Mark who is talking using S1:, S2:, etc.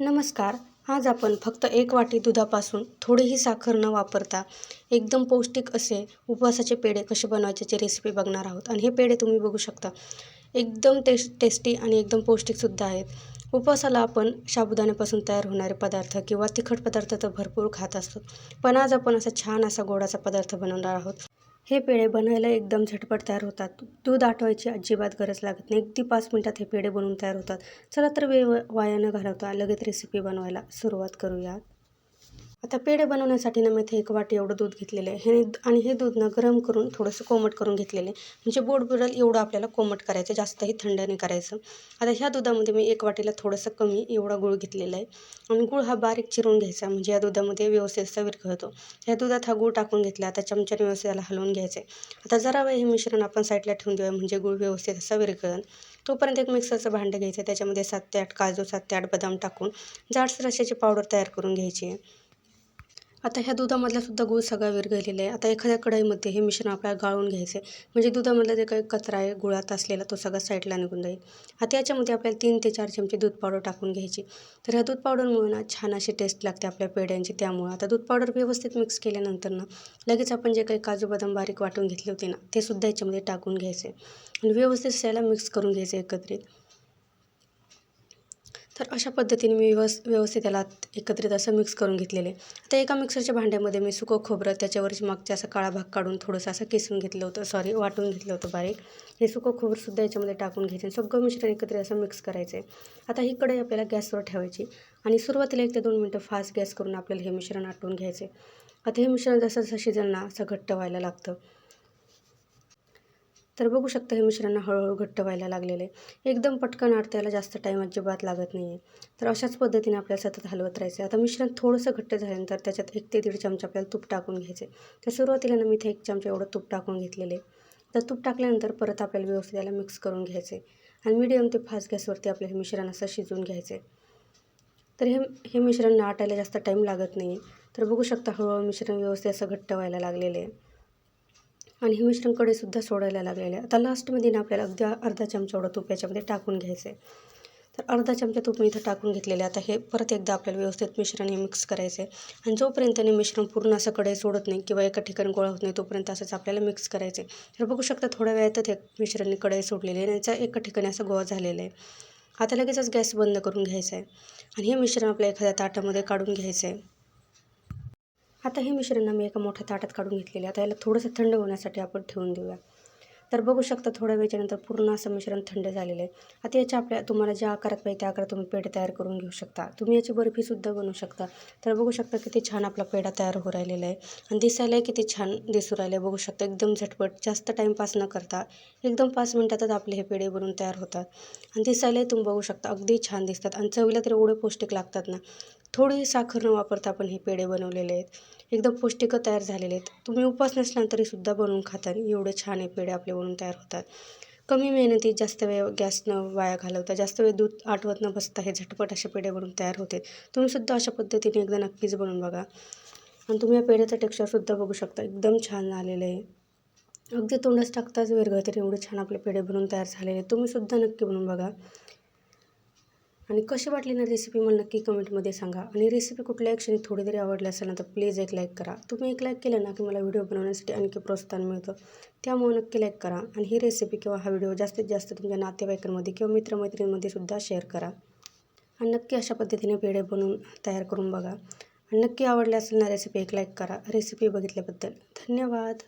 S1: नमस्कार. आज आपण फक्त एक वाटी दुधापासून थोडीही साखर न वापरता एकदम पौष्टिक असे उपवासाचे पेढे कसे बनवायचे रेसिपी बघणार आहोत. आणि हे पेढे तुम्ही बघू शकता. एकदम टेस्ट टेस्टी आणि एकदम पौष्टिकसुद्धा आहेत. उपवासाला आपण साबुदाण्यापासून तयार होणारे पदार्थ किंवा तिखट पदार्थ तर भरपूर खात असतो. पण आज आपण असा छान असा गोडाचा पदार्थ बनवणार आहोत. हे पेढे बनवायला एकदम झटपट तयार होतात. दूध आठवायची अजिबात गरज लागत नाही. अगदी पाच मिनटात हे पेढे बनवून तयार होतात. चला तर वेळ वाया न घालवता लगेच रेसिपी बनवायला सुरुवात करूया आता पेढे बनवण्यासाठी ना मी इथे एक वाटी एवढं दूध घेतलेलं आहे. हे आणि हे दूध ना गरम करून थोडंसं कोमट करून घेतलेलं आहे. म्हणजे बोट बुडल एवढं आपल्याला कोमट करायचं जास्तही थंड नाही करायचं. आता ह्या दुधामध्ये मी एक वाटीला थोडंसं कमी एवढा गुळ घेतलेला आहे. आणि गुळ हा बारीक चिरून घ्यायचा. म्हणजे या दुधामध्ये व्यवस्थित असा विरघळतो ह्या दुधात हा गुळ टाकून घेतला आता चमच्याने व्यवस्थित त्याला हलवून घ्यायचं आहे. आता जरा वेळ हे मिश्रण आपण साईडला ठेवून देऊया. म्हणजे गुळ व्यवस्थित असा विरघळण तोपर्यंत एक मिक्सरचं भांडं घ्यायचं त्याच्यामध्ये सात ते आठ काजू सात ते आठ बदाम टाकून जाडसर अशाची पावडर तयार करून घ्यायची आहे. आता ह्या दुधामधला सुद्धा गूळ सगळा विरघळलेला आहे. आता एखाद्या कढईमध्ये हे मिश्रण आपल्याला गाळून घ्यायचं आहे म्हणजे दुधामधला जे काही कचरा आहे गुळात असलेला तो सगळा साईडला निघून जाईल. आता याच्यामध्ये आपल्याला तीन ते चार चमचे दूध पावडर टाकून घ्यायची. तर ह्या दूध पावडरमुळे ना छान अशी टेस्ट लागते आपल्या पेढ्यांची त्यामुळं. आता दूध पावडर व्यवस्थित मिक्स केल्यानंतर ना लगेच आपण जे काही काजू बदाम बारीक वाटून घेतले होते ना ते सुद्धा याच्यामध्ये टाकून घ्यायचे आणि व्यवस्थित त्याला मिक्स करून घ्यायचे एकत्रित. तर अशा पद्धतीने मी व्यवस् व्यवस्थित त्याला एकत्रित असं मिक्स करून घेतलेले आता एका मिक्सरच्या भांड्यामध्ये मी सुकं खोबरं त्याच्यावरची मागच्या असा काळा भाग काढून थोडंसं असं किसून घेतलं होतं सॉरी वाटून घेतलं होतं बारीक. हे सुकं खोबरंसुद्धा याच्यामध्ये टाकून घ्यायचं सगळं मिश्रण एकत्रित असं मिक्स करायचं आहे आता ही कढई आपल्याला गॅसवर ठेवायची आणि सुरुवातीला एक ते दोन मिनटं फास्ट गॅस करून आपल्याला हे मिश्रण आटवून घ्यायचं आहे आता हे मिश्रण जसं जसं शिजेल ना असं घट्ट व्हायला लागतं. तर बघू शकता हे मिश्रण हळूहळू घट्ट व्हायला लागलेले. एकदम पटकन आटतं याला जास्त टाईम अजिबात लागत नाही आहे तर अशाच पद्धतीने आपल्याला सतत हलवत राहायचं आहे आता मिश्रण थोडंसं घट्ट झाल्यानंतर त्याच्यात एक ते दीड चमचा आपल्याला तूप टाकून घ्यायचे तर सुरुवातीला ना मी इथे एक चमचा एवढं तूप टाकून घेतलेले. तर तूप टाकल्यानंतर परत आपल्याला व्यवस्थित याला मिक्स करून घ्यायचे आणि मीडियम ते फास्ट गॅसवरती आपल्याला हे मिश्रण असं शिजवून घ्यायचे तर हे हे मिश्रण आटायला जास्त टाईम लागत नाही तर बघू शकता हळूहळू मिश्रण व्यवस्थित असं घट्ट व्हायला लागलेलं आहे. आणि हे मिश्रण कडेसुद्धा सोडायला लागलेलं आहे आता लास्टमध्ये ना आपल्याला अगदी अर्धा चमचा एवढं तूप याच्यामध्ये टाकून घ्यायचं आहे तर अर्धा चमचा तूप मी इथं टाकून घेतलेलं आता हे परत एकदा आपल्याला व्यवस्थित मिश्रण हे मिक्स करायचं आहे आणि जोपर्यंत हे मिश्रण पूर्ण असं कडे सोडत नाही किंवा एका ठिकाणी गोळा होत नाही तोपर्यंत असंच आपल्याला मिक्स करायचं आहे तर बघू शकता थोड्या वेळातच हे मिश्रण कढई सोडलेले आहे आणि याचा एका ठिकाणी असं गोळा झालेला आहे. आता लगेचच गॅस बंद करून घ्यायचा आहे आणि हे मिश्रण आपल्या एखाद्या ताटामध्ये काढून घ्यायचं आहे आता हे मिश्रण मी एका मोठ्या ताटात काढून घेतलेले आता याला थोडंसं थंड होण्यासाठी आपण ठेवून देऊया. तर बघू शकता थोड्या वेळच्यानंतर पूर्ण असं मिश्रण थंड झालेलं आहे. आता याच्या आपल्या तुम्हाला ज्या आकारात पाहिजे त्या आकारात तुम्ही पेढे तयार करून घेऊ शकता. तुम्ही याची बर्फीसुद्धा बनवू शकता. तर बघू शकता किती छान आपला पेढा तयार हो राहिलेला आहे. आणि दिसायलाही किती छान दिसू राहिले बघू शकता एकदम झटपट जास्त टाईमपास न करता एकदम पाच मिनटातच आपले हे पेढे बनवून तयार होतात. आणि दिसायलाही तुम्ही बघू शकता अगदी छान दिसतात. आणि चवीला तर एवढे पौष्टिक लागतात ना. थोडी साखर न वापरता आपण हे पेढे बनवलेले आहेत. एकदम पौष्टिक तयार झालेले आहेत. तुम्ही उपास नसला तरीसुद्धा बनवून खाता एवढे छान हे पेढे आपले बनवून तयार होतात. कमी मेहनतीत जास्त वेळ गॅस न वाया घालवता जास्त वेळ दूध आठवत न बसता हे झटपट असे पेढे बनवून तयार होते. तुम्हीसुद्धा अशा पद्धतीने एकदा नक्कीच बनवून बघा. आणि तुम्ही या पेढ्याचं टेक्स्चरसुद्धा बघू शकता. एकदम छान आलेलं आहे. अगदी तोंडच टाकताच विरघळते एवढे छान आपले पेढे बनवून तयार झालेले तुम्हीसुद्धा नक्की बनवून बघा. आणि कशी वाटली ना रेसिपी मला नक्की कमेंटमध्ये सांगा. आणि रेसिपी कुठल्या क्षणी थोडी तरी आवडली असेल ना तर प्लीज एक लाईक करा. तुम्ही एक लाईक केलं ना की मला व्हिडिओ बनवण्यासाठी आणखी प्रोत्साहन मिळतं. त्यामुळे नक्की लाईक करा आणि ही रेसिपी किंवा हा व्हिडिओ जास्तीत जास्त तुमच्या नातेवाईकांमध्ये किंवा मित्रमैत्रिणींमध्ये सुद्धा शेअर करा. आणि नक्की अशा पद्धतीने पेढे बनवून तयार करून बघा. आणि नक्की आवडले असेल ना रेसिपी एक लाईक करा. रेसिपी बघितल्याबद्दल धन्यवाद.